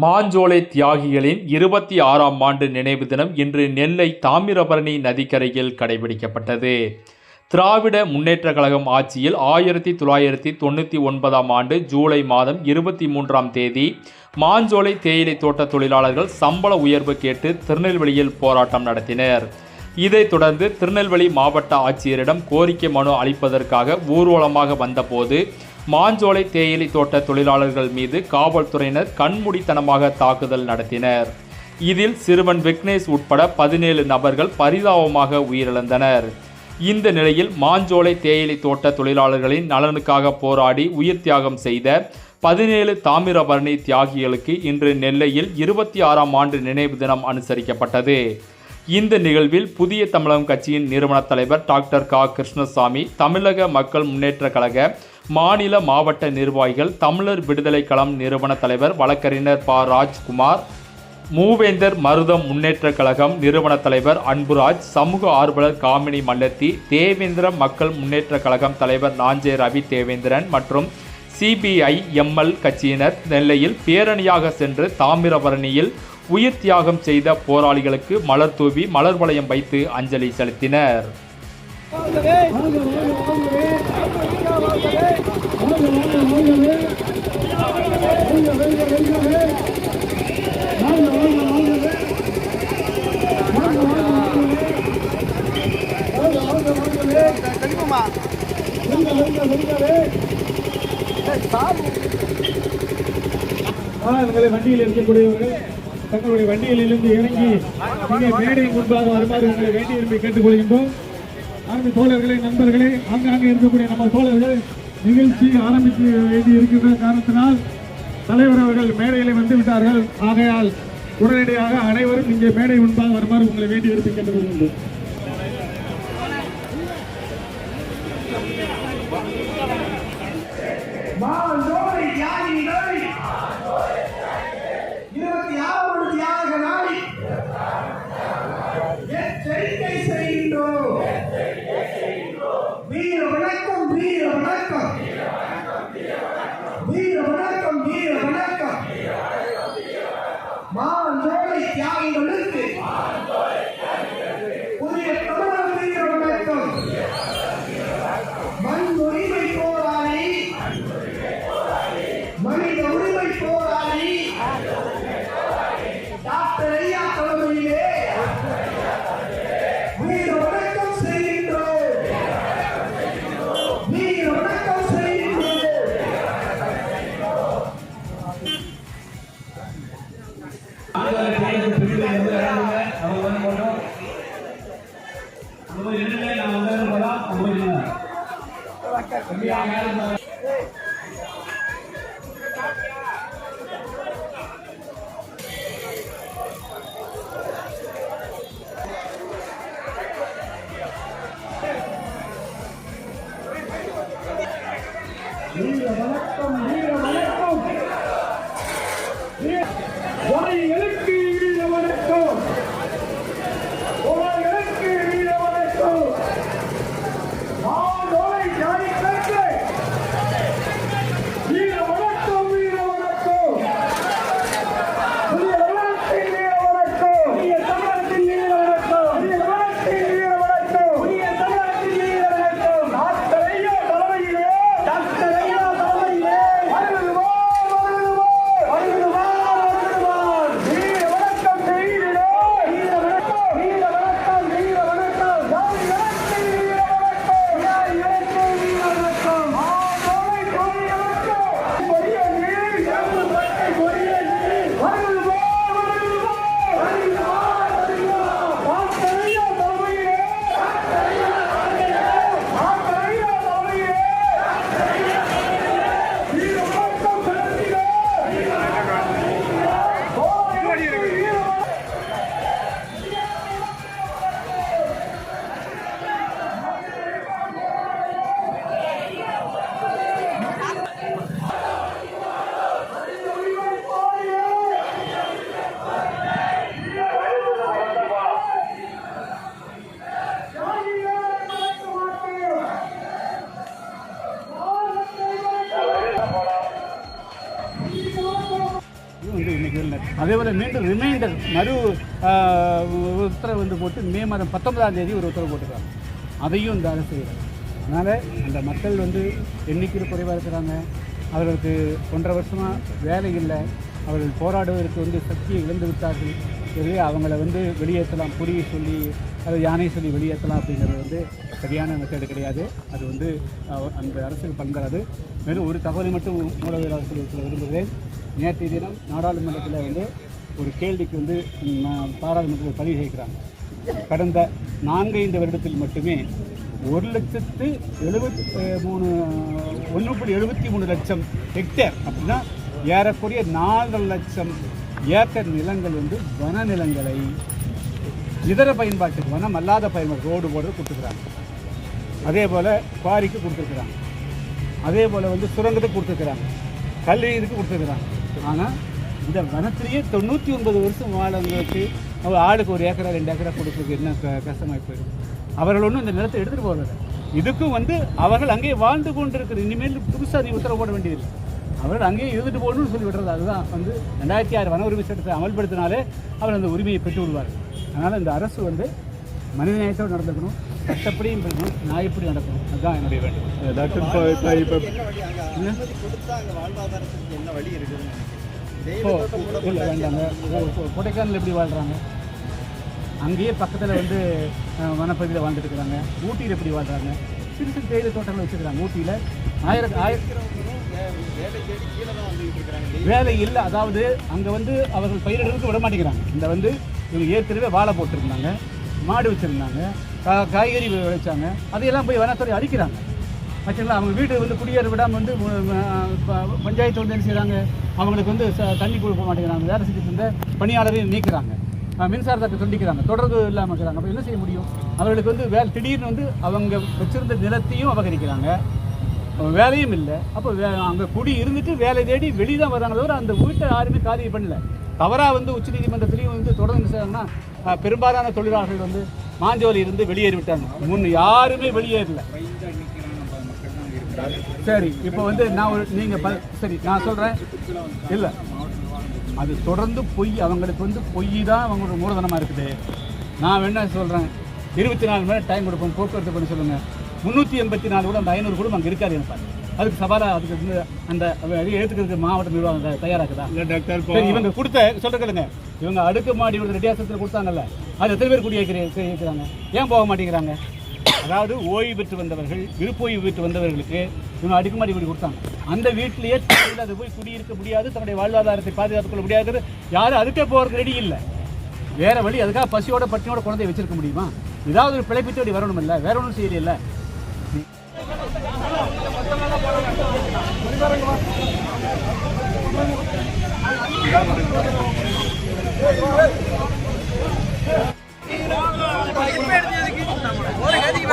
மாஞ்சோலை தியாகிகளின் இருபத்தி ஆறாம் ஆண்டு நினைவு தினம் இன்று நெல்லை தாமிரபரணி நதிக்கரையில் கடைபிடிக்கப்பட்டது. திராவிட முன்னேற்ற கழகம் ஆட்சியில் ஆயிரத்தி தொள்ளாயிரத்தி தொண்ணூற்றி ஒன்பதாம் ஆண்டு ஜூலை மாதம் இருபத்தி மூன்றாம் தேதி மாஞ்சோலை தேயிலை தோட்ட தொழிலாளர்கள் சம்பள உயர்வு கேட்டு திருநெல்வேலியில் போராட்டம் நடத்தினர். இதைத் தொடர்ந்து திருநெல்வேலி மாவட்ட ஆட்சியரிடம் கோரிக்கை மனு அளிப்பதற்காக ஊர்வலமாக வந்தபோது மாஞ்சோலை தேயிலை தோட்ட தொழிலாளர்கள் மீது காவல்துறையினர் கண்மூடித்தனமாக தாக்குதல் நடத்தினர். இதில் சிறுவன் விக்னேஷ் உட்பட பதினேழு நபர்கள் பரிதாபமாக உயிரிழந்தனர். இந்த நிலையில் மாஞ்சோலை தேயிலை தோட்ட தொழிலாளர்களின் நலனுக்காக போராடி உயிர் தியாகம் செய்த பதினேழு தாமிரபரணி தியாகிகளுக்கு இன்று நெல்லையில் இருபத்தி ஆறாம் ஆண்டு நினைவு தினம் அனுசரிக்கப்பட்டது. இந்த நிகழ்வில் புதிய தமிழகம் கட்சியின் நிறுவன தலைவர் டாக்டர் கா. கிருஷ்ணசாமி தமிழக மக்கள் முன்னேற்ற கழக மாநில மாவட்ட நிர்வாகிகள் தமிழர் விடுதலை களம் நிறுவன தலைவர் வழக்கறிஞர் ப. ராஜ்குமார் மூவேந்தர் மருதம் முன்னேற்ற கழகம் நிறுவன தலைவர் அன்புராஜ் சமூக ஆர்வலர் காமினி மல்லத்தி தேவேந்திர மக்கள் முன்னேற்ற கழகம் தலைவர் நாஞ்சே ரவி தேவேந்திரன் மற்றும் சிபிஐ எம்எல் கட்சியினர் நெல்லையில் பேரணியாக சென்று தாமிரபரணியில் உயிர் தியாகம் செய்த போராளிகளுக்கு மலர் தூவி மலர் வளையம் வைத்து அஞ்சலி செலுத்தினர். வாகனங்களை வண்டியில் இருக்கக்கூடியவர்கள் தங்களுடைய வண்டிகளிலிருந்து இறங்கி இங்கே மேடை முன்பாக வருமாறு உங்களை வேண்டி கேட்டுக்கொள்கின்றோம். ஆரம்பி தோழர்களே நண்பர்களே ஆங்காங்கே இருக்கக்கூடிய நம்ம தோழர்கள் நிகழ்ச்சி ஆரம்பித்து வேண்டி இருக்கின்ற காரணத்தினால் தலைவர் அவர்கள் மேடையில் வந்து விட்டார்கள். ஆகையால் உடனடியாக அனைவரும் இங்கே மேடை முன்பாக வருமாறு உங்களை வேண்டி விரும்பி கேட்டுக்கொள்கின்றோம். மீண்டும் ரிமைண்டர் மறு உத்தரவு வந்து போட்டு மே மாதம் பத்தொன்பதாம் தேதி ஒரு உத்தரவு போட்டுருக்காங்க. அதையும் இந்த அரசு அதனால் அந்த மக்கள் வந்து எண்ணிக்கையில் குறைவாக இருக்கிறாங்க. அவர்களுக்கு ஒன்றரை வருஷமாக வேலை இல்லை. அவர்கள் போராடுவதற்கு வந்து சக்தியை இழந்து விட்டார்கள். எனவே அவங்கள வந்து வெளியேற்றலாம். புரிய சொல்லி அதை யானை சொல்லி வெளியேற்றலாம் அப்படிங்கிறது வந்து சரியான மெத்தடு கிடையாது. அது வந்து அந்த அரசுக்கு பண்றாது மேலும் ஒரு தகவலை மட்டும் மூலவராக சொல்ல விரும்புகிறேன். நேற்றைய தினம் நாடாளுமன்றத்தில் வந்து ஒரு கேள்விக்கு வந்து பாராளுமன்றத்தில் பதிவு செய்கிறாங்க. கடந்த நான்கைந்து வருடத்தில் மட்டுமே ஒரு லட்சத்து எழுபத்தி மூணு ஒன்று புள்ளி எழுபத்தி மூணு லட்சம் ஹெக்டேர் அப்படின்னா ஏறக்குறைய நாலரை லட்சம் ஏக்கர் நிலங்கள் வந்து வன நிலங்களை இதர பயன்பாட்டுக்கு வனம் அல்லாத பயன்பாடு ரோடு போடுறது கொடுத்துருக்குறாங்க அதே போல் குவாரிக்கு கொடுத்துருக்குறாங்க. அதே போல் வந்து சுரங்கத்துக்கு கொடுத்துருக்குறாங்க. கல்லீருக்கு கொடுத்துருக்குறாங்க. ஆனால் இந்த வனத்திலேயே தொண்ணூற்றி ஒன்பது வருஷம் வாழவங்களுக்கு அவங்க ஆளுக்கு ஒரு ஏக்கரா ரெண்டு ஏக்கரா கொடுக்குறது என்ன க கஷ்டமாகி போயிடும். அவர்கள் ஒன்றும் இந்த நிலத்தை எடுத்துகிட்டு போகிறது இதுக்கும் வந்து அவர்கள் அங்கேயே வாழ்ந்து கொண்டிருக்கிற இனிமேல் புதுசாக நீ உத்தரவு போட வேண்டியதில்லை. அவர்கள் அங்கேயே இருந்துட்டு போகணும்னு சொல்லி விடுறது அதுதான். வந்து ரெண்டாயிரத்தி ஆறு வன உரிமை சட்டத்தை அமல்படுத்தினாலே அவர் அந்த உரிமையை பெற்று விடுவார் அதனால் இந்த அரசு வந்து மனிதநேயத்தோடு நடந்துக்கணும் சட்டப்படியும் இருக்கணும் நியாயப்படி நடக்கணும். அதுதான் என்னுடைய டாக்டர் இப்போ இப்போ இப்போ இப்போ இல்லை வேண்டாங்க. கொடைக்கானல் எப்படி வாழ்கிறாங்க அங்கேயே பக்கத்தில் வந்து வனப்பகுதியில் வாழ்ந்துட்டு இருக்கிறாங்க. ஊட்டியில் எப்படி வாழ்கிறாங்க சிறு சிறு தேயிலை தோட்டங்கள் வச்சுருக்காங்க ஊட்டியில். ஆயிரத்து ஆயிரத்தி வேலை இல்லை. அதாவது அங்கே வந்து அவர்கள் பயிரிடுறதுக்கு விட மாட்டேங்கிறாங்க. இந்த வந்து இவங்க ஏற்கனவே வாழை போட்டிருந்தாங்க மாடு வச்சுருந்தாங்க கா காய்கறி விளைச்சாங்க அதையெல்லாம் போய் வனத்துறை அழிக்கிறாங்க. ஆக்சுவலாக அவங்க வீடு வந்து குடியேற விடாமல் வந்து பஞ்சாயத்து வந்து என்ன செய்கிறாங்க அவங்களுக்கு வந்து ச- தண்ணி கொடுக்க மாட்டேங்கிறாங்க. வேலை செஞ்சுட்டு இருந்த பணியாளரையும் நீக்கிறாங்க. மின்சாரத்தை துண்டிக்கிறாங்க. தொடர்பு இல்லாமல் இருக்கிறாங்க அப்போ என்ன செய்ய முடியும்? அவர்களுக்கு வந்து வேலை திடீர்னு வந்து அவங்க வச்சுருந்த நிலத்தையும் அபகரிக்கிறாங்க. வேலையும் இல்லை. அப்போ வே அங்கே குடி இருந்துட்டு வேலை தேடி வெளியே தான் வராங்க தவிர அந்த வீட்டை யாருமே காலி பண்ணல. தவறாக வந்து உச்சநீதிமன்றத்திலையும் வந்து தொடர்ந்து செய்யணும்னா பெரும்பாலான தொழிலாளர்கள் வந்து மாஞ்சோலி இருந்து வெளியேறி விட்டாங்க முன் யாருமே வெளியேறல. சரி இப்போ வந்து நான் ஒரு நீங்கள் சரி நான் சொல்கிறேன் இல்லை. அது தொடர்ந்து பொய் அவங்களுக்கு வந்து பொய் தான் அவங்களோட மூலதனமாக இருக்குது. நான் என்ன சொல்கிறேன் இருபத்தி நாலு மணி டைம் கொடுப்போம். போக்குவரத்து பண்ணி சொல்லுங்கள் முந்நூற்றி எண்பத்தி நாலு கூட அந்த ஐநூறு குடும்பம் அங்கே இருக்காது எனக்கு அதுக்கு சவாலாக அதுக்கு வந்து அந்த அது எடுத்துக்கிறதுக்கு மாவட்ட நிர்வாகம் தயாராக்குதா? இல்லை டாக்டர் சரி இவங்க கொடுத்த சொல்ற கேளுங்க. இவங்க அடுக்குமாடி ஒரு ரெடியாசத்தில் கொடுத்தாங்கல்ல. அது எத்தனை பேர் குடியேற்கிறாங்க ஏன் போக மாட்டேங்கிறாங்க? அதாவது ஓய்வு பெற்று வந்தவர்கள் விருப்போய்வு பெற்று வந்தவர்களுக்கு இவங்க அடுக்குமாடி வீடு கொடுத்தாங்க. அந்த வீட்டிலேயே தமிழில் அது போய் குடியிருக்க முடியாது தன்னுடைய வாழ்வாதாரத்தை பாதுகாத்துக் கொள்ள முடியாது யாரும் அதுக்கே போகிறதுக்கு ரெடி இல்லை. வேற வழி அதுக்காக பசியோட பட்டினியோட குழந்தைய வச்சிருக்க முடியுமா? ஏதாவது ஒரு பிழைப்பு தேடி வரணும் இல்லை வேற ஒன்றும் செய்யலையில்ல.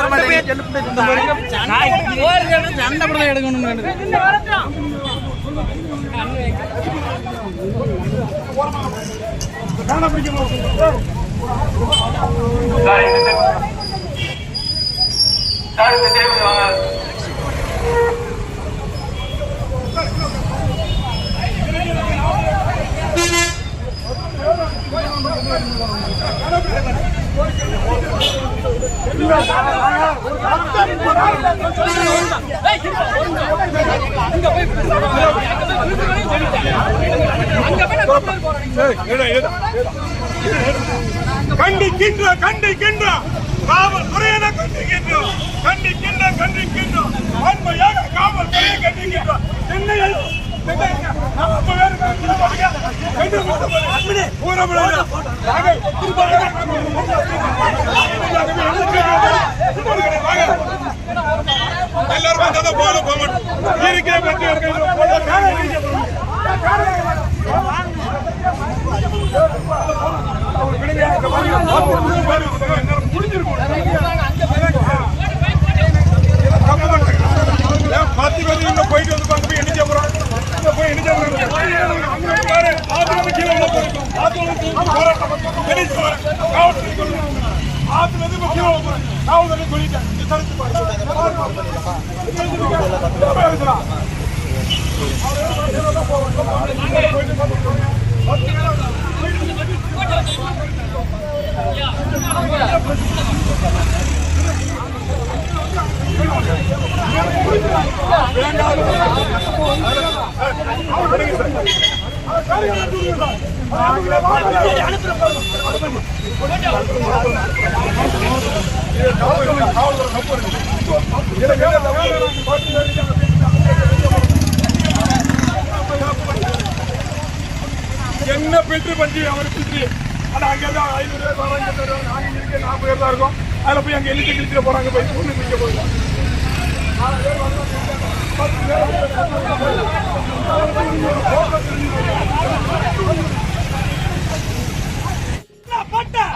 சண்டை சார் இந்த தேவை கண்டிக்கின்ற கண்டிக்கின்ற. காவல்துறையின கண்டிக்கின்றோம். கண்டிக்கின்ற கண்டிக்கின்றோம். வன்மையாக காவல்துறையை கண்டிக்கின்றோம். சென்னையில் எல்லாரும் வந்ததை போல போக இருக்கிற பத்து பேர் போயிட்டு காவல்துறை சொல்லுங்க ஆத்துல காவல்துறை சொல்லிட்டேன் என்ன பில்ட்ரு பண்ணி அவர் பில்ட்ரு ஆனால் அங்கேருந்து ஐநூறு பேர் வராங்க நாங்கள் இருக்கு நாற்பது பேர் தான் இருக்கோம். அதில் போய் அங்கே எழுத்து கிழிச்சு போகிறாங்க போய் பொண்ணு குளிக்க போயிடுவோம்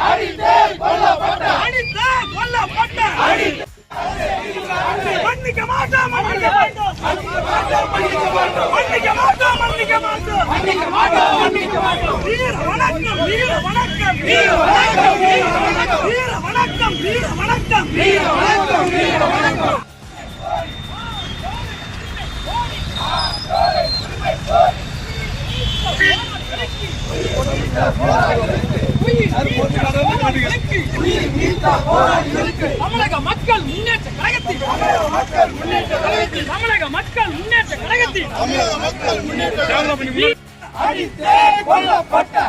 அடித்தே கொல்லப்பட்ட. அடித்தே பட்ட அடித்தே மன்னிக்க மாட்டோம் மன்னிக்க மாட்டோம். மன்னிக்க மாட்டோம் மன்னிக்க மாட்டோம். மன்னிக்க மாட்டோம் மன்னிக்க மாட்டோம் வீர வணக்கம் வீர வணக்கம். வீர வணக்கம் வீர வணக்கம். வீர வணக்கம் வீர வணக்கம் வீர வணக்கம் வீர வணக்கம் தமிழக மக்கள் முன்னேற்ற கழகத்தில். தமிழக மக்கள் முன்னேற்ற கழகத்தில்.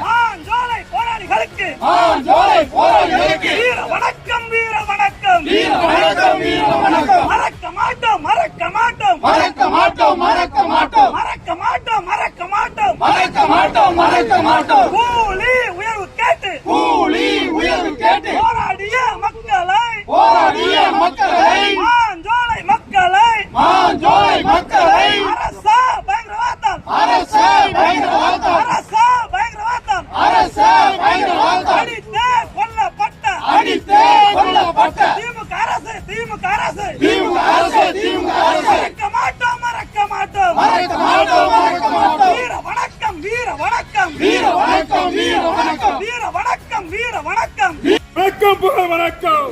மாஞ்சோலை போராளிகளுக்கு. மாஞ்சோலை போராளிகளுக்கு வீர வணக்கம் வீர வணக்கம். வீர வணக்கம் வீர வணக்கம். மறக்க மாட்டோம் மறக்க மாட்டோம். மறக்க மாட்டோம் மறக்க மாட்டோம். மறக்க மாட்டோம் மறக்க மாட்டோம். மறக்க மாட்டோம் மறக்க மாட்டோம் கூலி உயர்வு கேட்டு கூலி உயர்வு கேட்டு போராடிய மக்களை போராடிய மக்களை மாஞ்சோலை மக்களை மாஞ்சோலை மக்களை அரசா பயங்கரவாதம் அரசா பயங்கரவாதம் அரசா பயங்கரவாதம் அரசா பயங்கரவாதம் அடித்தே கொல்லப்பட்ட அடித்தே கொல்லப்பட்ட திமுக அரசு திமுக அரசு திமுக அரசு திமுக அரசு மறக்க மாட்டோம் மறக்க மாட்டோம் மறக்க மாட்டோம் மறக்க மாட்டோம் வீர வணக்கம் வீர வணக்கம் வீர வணக்கம் வீர வணக்கம் வீர வணக்கம் வீர வணக்கம் வணக்கம் புகழ் வணக்கம்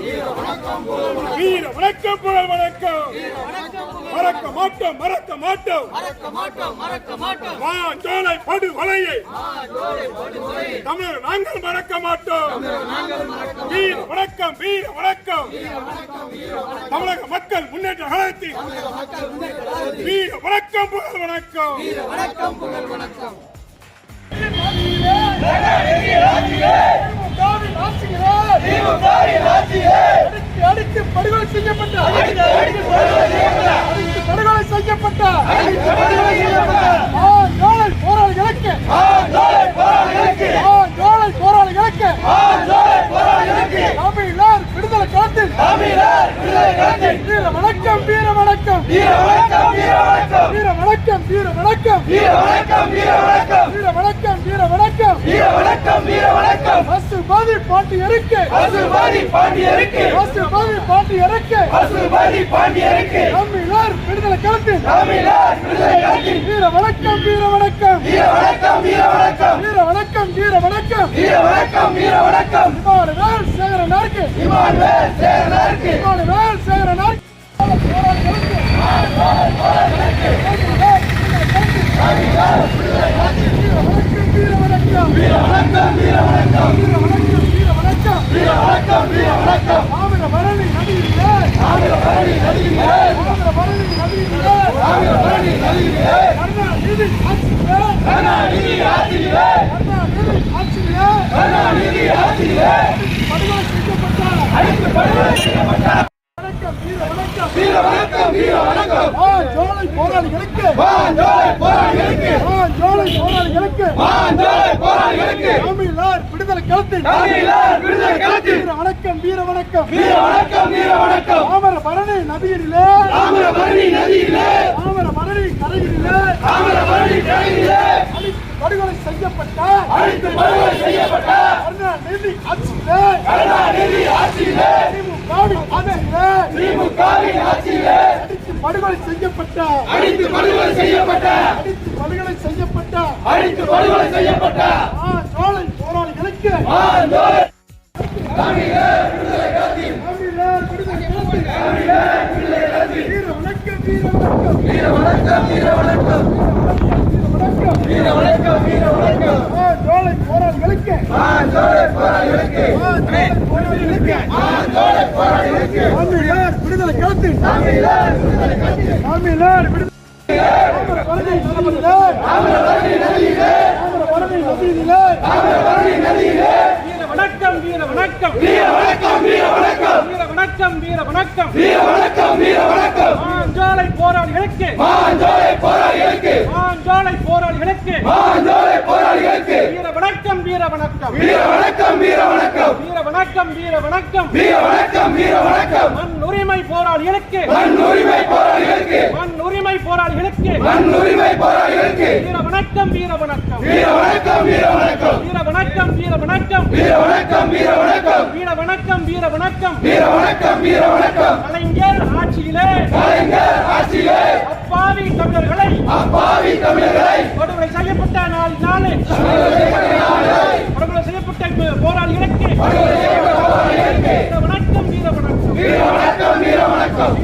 வீர வணக்கம் புகழ் வணக்கம். மறக்க மாட்டோம் மறக்க மாட்டோம். மறக்க மாட்டோம் வா சோலை படு வலையை தமிழர் நாங்கள் மறக்க மாட்டோம். வீர வணக்கம் வீர வணக்கம். தமிழக மக்கள் முன்னேற்ற கழகத்தில். வீர வணக்கம் புகழ் வணக்கம் வணக்கம் புகழ் வணக்கம் படுகொலை செய்யப்பட்ட அடித்து படுகொலை செய்யப்பட்ட ஆ, ஜோலை போராளிகளுக்கு தமிழர் விடுதலை களத்தில் வீர வணக்கம் வீர வணக்கம் வீர வணக்கம் வீர வணக்கம் வீர வணக்கம் வீர வணக்கம் வீர வணக்கம் வீர வணக்கம் வீர வணக்கம் வீர வணக்கம் வீர வணக்கம் விடுதலை களத்தில் வீர வணக்கம் வீர வணக்கம் வீர வணக்கம் வீர வணக்கம் வீர வணக்கம் வீர வணக்கம் வீர வணக்கம் வீர வணக்கம் இமானுவேல் சேகரனாருக்கு. இமானுவேல் சேகரனாருக்கு. இமானுவேல் சேகரனாருக்கு வீர வணக்கம் வீர வணக்கம் அடித்து படுகொலை செய்யப்பட்டார். ஜோலை போராளிகளுக்கு. ஜோலை போராளிகளுக்கு. ஜோலை போராளிகளுக்கு. ஜோலை போராளிகளுக்கு. தமிழர் விடுதலை களத்தில். தமிழர் விடுதலை களத்தில். வீர வணக்கம் வீர வணக்கம். வீர வணக்கம் வீர வணக்கம். தாமர பரணி நதியிலே. தாமர பரணி நதியிலே. தாமர பரணி கரையிலே. தாமர பரணி கரையிலே. படுகொலை செய்யப்பட்ட. அழித்து படுகொலை செய்யப்பட்ட. கருணாநிதி ஆட்சியிலே. கருணாநிதி படுகொலை செய்யப்பட்ட. அடித்து படுகொலை செய்யப்பட்ட. அடித்து படுகொலை செய்யப்பட்ட. அடித்து படுகொலை செய்யப்பட்ட. சோழன் போராளிகளுக்கு. வீர வணக்கம் வீர வணக்கம் வீர வணக்கம் வீர வணக்கம் வீர வணக்கம் வீர வணக்கம் சோழன் போராளிகளுக்கு. சோழன் போராளிகளுக்கு. விடுதலை களத்தில் தமிழர் விடுதலை நதியிலே நதியிலே தாமர வணக்கம் வீர வணக்கம் வீர வணக்கம் வீர வணக்கம் வீர வணக்கம் வீர வணக்கம் வீர வணக்கம் மாஞ்சோலை போராளிகளுக்கு மாஞ்சோலை போராளிகளுக்கு மாஞ்சோலை போராளிகளுக்கு மாஞ்சோலை போராளிகளுக்கு வீர வணக்கம் வீர வணக்கம் வீர வணக்கம் வீர வணக்கம் வீர வணக்கம் வீர வணக்கம் வீர வணக்கம் வீர வணக்கம் மண் உரிமை போராளிகளுக்கு மண் உரிமை போராளிகளுக்கு மண் உரிமை போராளிகளுக்கு மண் உரிமை போராளிகளுக்கு வீர வணக்கம் வீர வணக்கம் வீர வணக்கம் வீர வணக்கம் வீர வணக்கம் வீர வணக்கம் வீர வணக்கம் வீர வணக்கம் வீர வணக்கம் வீர வணக்கம் வீர வணக்கம் கலைஞர் ஆட்சியிலே. கலைஞர் ஆட்சியிலே. அப்பாவி தமிழர்களை. அப்பாவி தமிழர்களை. படுகொலை செய்யப்பட்ட நாலு நாளே. படுகொலை செய்யப்பட்ட போராளிகளுக்கு வணக்கம் வீர வணக்கம் வீர வணக்கம் வீர வணக்கம் வீர வணக்கம்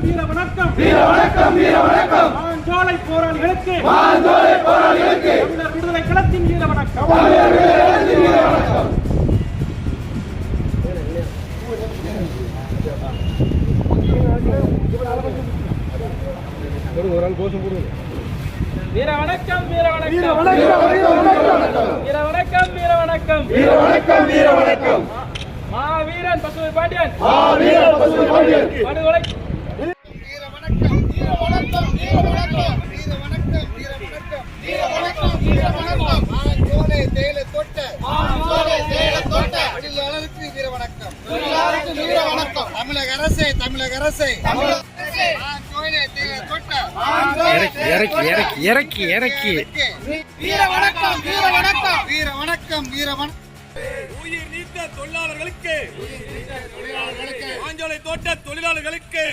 வீர வணக்கம் வீர வணக்கம் வீர வணக்கம் மாஞ்சோலை போராளிகளுக்கு மாஞ்சோலை போராளிகளுக்கு விடுதலை களத்தின் வீர வணக்கம் தமிழக அரசே. இறக்கி இறக்கி இறக்கி இறக்கி வீர வணக்கம் வீர வணக்கம். வீர வணக்கம் வீர வணக்கம் உயிர் நீத்த தொழிலாளர்களுக்கு. ஆஞ்சோலை தோட்ட தொழிலாளர்களுக்கு.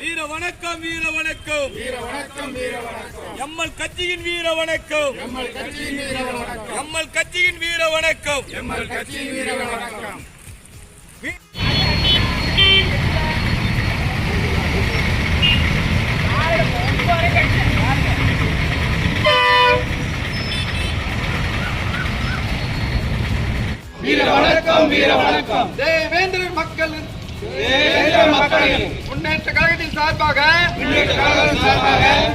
வீர வணக்கம் வீர வணக்கம். வீர வணக்கம் வீர வணக்கம். எம்எல் கட்சியின் வீர வணக்கம். எம்எல் கட்சியின் வீர வணக்கம். வணக்கம் வீர வணக்கம். தேவேந்திர மக்கள் மக்களின் முன்னேற்ற கழகத்தின் சார்பாக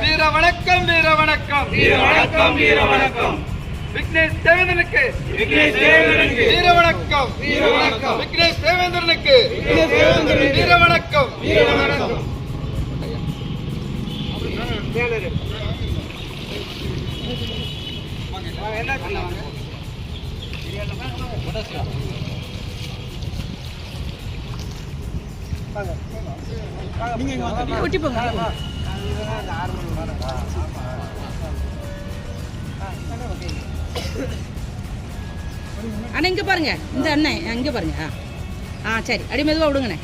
வீர வணக்கம் வீர வணக்கம். வீர வணக்கம் வீர வணக்கம். விக்னேஷ் தேவேந்திரனுக்கு. விக்னேஷ் தேவேந்திரனுக்கு. வீர வணக்கம். வீர வணக்கம். விக்னேஷ் தேவேந்திரனுக்கு. வீர வணக்கம். வீர வணக்கம். அண்ணா இங்கே பாருங்க. இந்த அண்ணன் இங்கே பாருங்க. ஆ ஆ சரி. அடி மெதுவாக விடுங்கண்ணே.